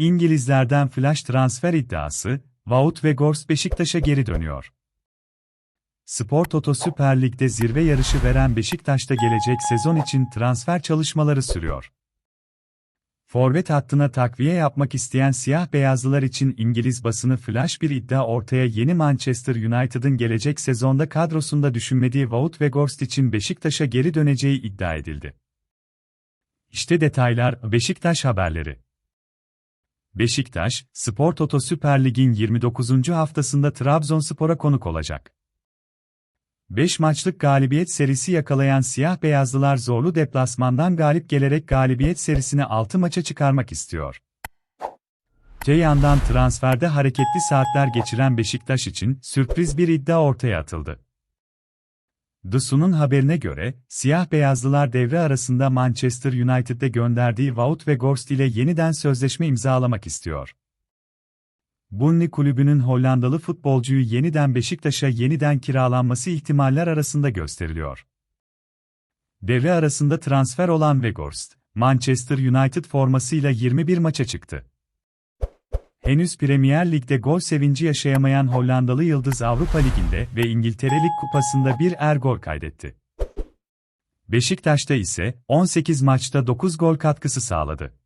İngilizlerden flash transfer iddiası, Wout ve Gors Beşiktaş'a geri dönüyor. Spor Toto Süper Lig'de zirve yarışı veren Beşiktaş'ta gelecek sezon için transfer çalışmaları sürüyor. Forvet hattına takviye yapmak isteyen siyah beyazlılar için İngiliz basını flash bir iddia ortaya yeni Manchester United'ın gelecek sezonda kadrosunda düşünmediği Wout ve Gorst için Beşiktaş'a geri döneceği iddia edildi. İşte detaylar Beşiktaş haberleri. Beşiktaş, Spor Toto Süper Lig'in 29. haftasında Trabzonspor'a konuk olacak. 5 maçlık galibiyet serisi yakalayan siyah beyazlılar zorlu deplasmandan galip gelerek galibiyet serisini 6 maça çıkarmak istiyor. Te yandan transferde hareketli saatler geçiren Beşiktaş için sürpriz bir iddia ortaya atıldı. The haberine göre, siyah beyazlılar devre arasında Manchester United'de gönderdiği Wout ve Gorst ile yeniden sözleşme imzalamak istiyor. Burnley kulübünün Hollandalı futbolcuyu yeniden Beşiktaş'a yeniden kiralanması ihtimaller arasında gösteriliyor. Devre arasında transfer olan Weghorst, Manchester United formasıyla 21 maça çıktı. Henüz Premier Lig'de gol sevinci yaşayamayan Hollandalı Yıldız Avrupa Ligi'nde ve İngiltere Lig Kupası'nda bir er gol kaydetti. Beşiktaş'ta ise 18 maçta 9 gol katkısı sağladı.